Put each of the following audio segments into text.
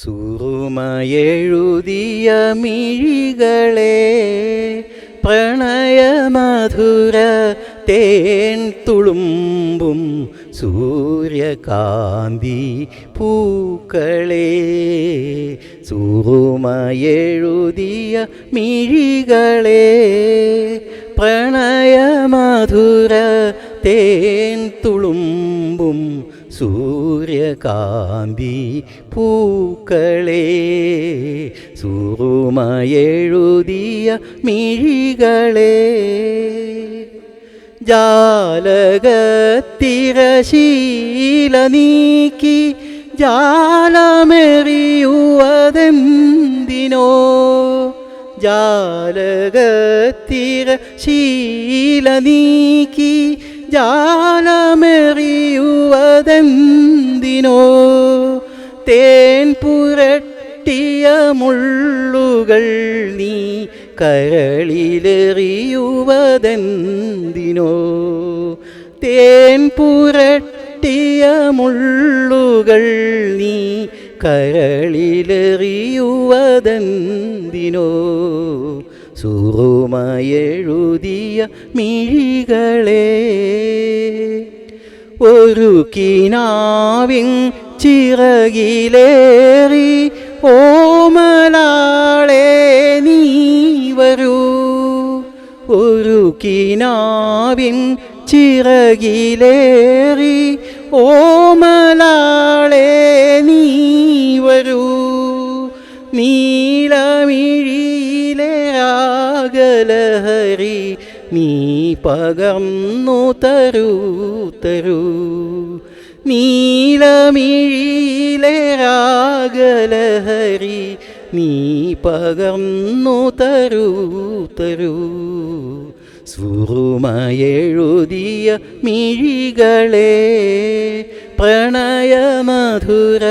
സുറുമയെഴുതിയ മിഴികളെ പ്രണയമധുര തേൻ തുളുമ്പും സൂര്യകാന്തി പൂക്കളെ സുറുമയെഴുതിയ മിഴികളെ പ്രണയമധുര തേൻ തുളുമ്പും സൂര്യകാന്തി പൂക്കളെ സുറുമയെഴുതിയ മിഴികളെ ജാലകത്തിരശീല നീക്കി ജാലമെറിയുവതെന്തിനോ? ജാലകത്തിരശീല നീക്കി ജാലമെറിയുവതെന്തിനോ? തേൻ പുരട്ടിയ മുള്ളുകൾ നീ കരളിലെറിയുവതെന്തിനോ? തേൻ പുരട്ടിയ മുള്ളുകൾ നീ കരളിലെറിയുവതെന്തിനോ? സുറുമയെഴുതിയ മിഴികളെ ഒരു കിനാവിൻ ചിറകിലേറി ഓമലാളെ നീ വരൂ. ഒരു കിനാവിൻ ചിറകിലേറി ഓമലാളെ പകർന്നു തരൂ തരൂ. നീലമിഴിയിലെ രാഗലഹരി നീ പകർന്നു തരൂ തരൂ. സുറുമയെഴുതിയ മിഴികളെ പ്രണയമധുര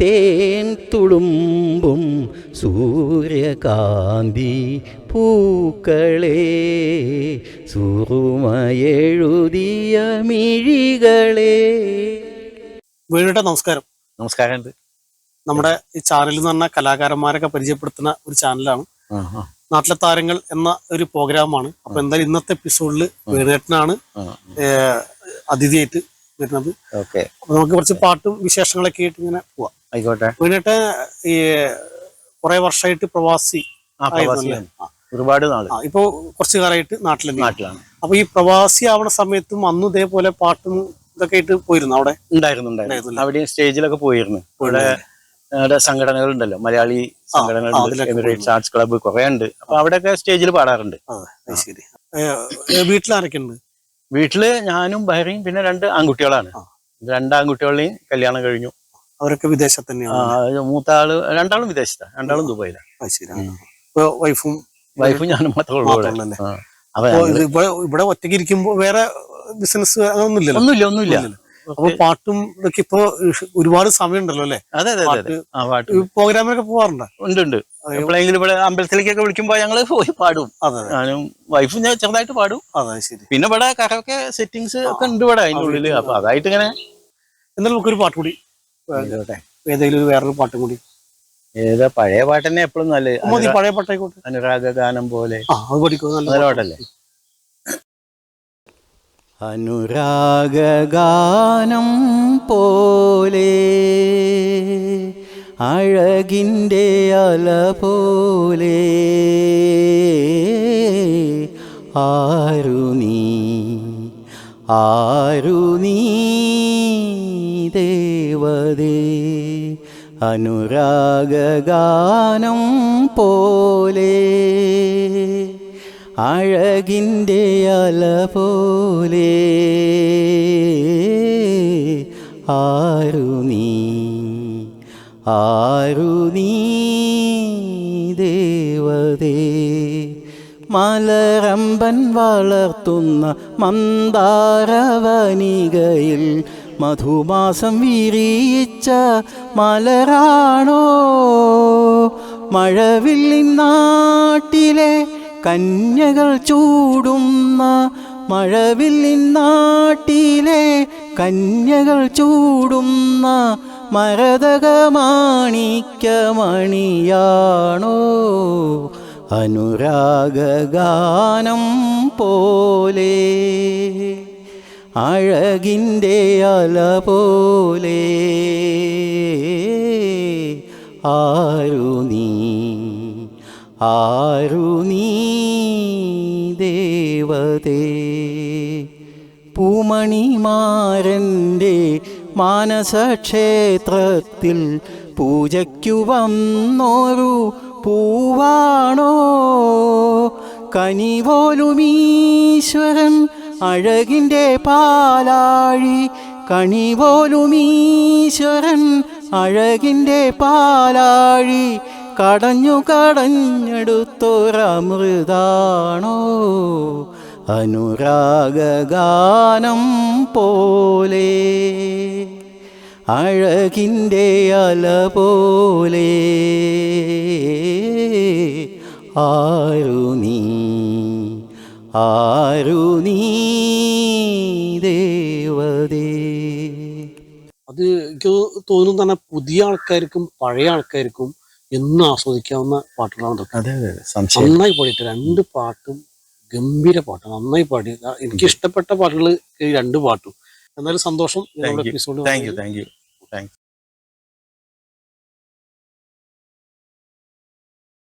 തേൻ തുളുമ്പും സൂര്യകാന്തി പൂക്കളെ സുറുമയെഴുതിയ മിഴികളെ. വേണിയുടെ നമസ്കാരം. നമസ്കാരം. ഉണ്ട് നമ്മുടെ ഈ ചാനൽ എന്ന് പറഞ്ഞ കലാകാരന്മാരൊക്കെ പരിചയപ്പെടുത്തുന്ന ഒരു ചാനലാണ് നാട്ടിലെ താരങ്ങൾ എന്ന ഒരു പ്രോഗ്രാമാണ് അപ്പൊ എന്തായാലും ഇന്നത്തെ എപ്പിസോഡിൽ വേണേട്ടനാണ് അതിഥിയായിട്ട് വരുന്നത്. അപ്പൊ നമുക്ക് കുറച്ച് പാട്ടും വിശേഷങ്ങളൊക്കെ ആയിട്ട് ഇങ്ങനെ പോവാം. ആയിക്കോട്ടെ. വേണേട്ട ഈ കുറെ വർഷമായിട്ട് പ്രവാസി ഒരുപാട് നാൾ. ഇപ്പോ കുറച്ചു കാലമായിട്ട് നാട്ടിൽ നാട്ടിലാണ്. അപ്പൊ ഈ പ്രവാസി ആവണ സമയത്തും അന്നും ഇതേപോലെ പാട്ടും ഇതൊക്കെ ആയിട്ട് പോയിരുന്നു അവിടെ? ഉണ്ടായിരുന്നു അവിടെ? സ്റ്റേജിലൊക്കെ പോയിരുന്നു. ഇവിടെ സംഘടനകൾ ഉണ്ടല്ലോ മലയാളി സംഘടനകൾ എമിറേറ്റ്സ് ആർട്സ് ക്ലബ്ബ് കുറെ ഉണ്ട്. അപ്പൊ അവിടെയൊക്കെ സ്റ്റേജിൽ പാടാറുണ്ട്. ശരി. വീട്ടിൽ ആരൊക്കെ ഉണ്ട്? വീട്ടിൽ ഞാനും ബഹറിയും പിന്നെ രണ്ട് ആൺകുട്ടികളാണ്. രണ്ട് ആൺകുട്ടികളെയും കല്യാണം കഴിഞ്ഞു. അവരൊക്കെ വിദേശത്ത് തന്നെയാണ് മൂത്ത ആൾ രണ്ടാളും വിദേശത്താണ് രണ്ടാളും ദുബായിലാണ് ശരി. വൈഫും വൈഫും ഞാനും മാത്രമേ ഇവിടെ. ഒറ്റയ്ക്ക് ഇരിക്കുമ്പോ വേറെ ബിസിനസ് ഒന്നുമില്ല ഒന്നുമില്ല. ഒന്നുമില്ല. അപ്പൊ പാട്ടും ഇതൊക്കെ ഇപ്പൊ ഒരുപാട് സമയം ഉണ്ടല്ലോ അല്ലെ? അതെ അതെ അതെ പ്രോഗ്രാമിനൊക്കെ പോവാറുണ്ടോ? ഉണ്ട് ഉണ്ട്. എപ്പോഴെങ്കിലും ഇവിടെ അമ്പലത്തിലേക്കൊക്കെ വിളിക്കുമ്പോ ഞങ്ങൾ പോയി പാടും. ഞാനും വൈഫും ഞാൻ ചെറുതായിട്ട് പാടും. അതെ ശരി. പിന്നെ ഇവിടെ കറൊക്കെ സെറ്റിങ്സ് ഒക്കെ ഉണ്ട് ഇവിടെ അതിന്റെ ഉള്ളിൽ. അപ്പൊ അതായിട്ട് ഇങ്ങനെ എന്നാലും നമുക്കൊരു പാട്ട് കൂടി ഏതെങ്കിലും ഒരു വേറൊരു പാട്ടും കൂടി. ഏതാ പഴയ പാട്ട് തന്നെ എപ്പോഴും നല്ല പഴയ പാട്ടായിക്കോട്ടെ അനുരാഗ ഗാനം പോലെ. ആ അത് പഠിക്കും നല്ല നല്ല പാട്ടല്ലേ? അനുരാഗാനം പോലെ അഴകിന്റെ അല പോലെ ആരു നീ ആരു നീ ദേവതേ അനുരാഗാനം പോലെ അഴകിന്റെ അല പോലെ ആരു നീ ആരു നീ ദേവതേ. മലരമ്പൻ വളർത്തുന്ന മന്ദാരവനികയിൽ മധുമാസം വിരിയിച്ച മലരാണോ? മഴവില്ലിൻ നാട്ടിലെ കന്യകൾ ചൂടുന്ന മഴവില്ലിൻ നാട്ടിലെ കന്യകൾ ചൂടുന്ന മരതകമാണിക്കമണിയാണോ അനുരാഗഗാനം പോലെ അഴകിന്റെ അല പോലെ ആരു നീ? ആരു നീ ദേവതേ? പൂമണിമാരന്റെ മാനസക്ഷേത്രത്തിൽ പൂജയ്ക്കു വന്നോരു പൂവാണോ? കനിപോലുമീശ്വരൻ അഴകിന്റെ പാലാഴി കണി പോലുമീശ്വരൻ അഴകിന്റെ പാലാഴി കടഞ്ഞു കടഞ്ഞെടുത്തൊരമൃതാണോ? അനുരാഗാനം പോലെ അഴകിന്റെ അല പോലെ ആരു ദേവതേ? അത് എനിക്ക് തോന്നുന്നു തന്നെ പുതിയ ആൾക്കാർക്കും പഴയ ആൾക്കാർക്കും എന്നും ആസ്വദിക്കാവുന്ന പാട്ടുകളാണ് ഇതൊക്കെ. നന്നായി പാടിയിട്ട് രണ്ട് പാട്ടും ഗംഭീര പാട്ട് നന്നായി പാടി. എനിക്ക് ഇഷ്ടപ്പെട്ട പാട്ടുകൾ രണ്ട് പാട്ടും. എന്നാലും സന്തോഷം thank you episode thank you thank you thank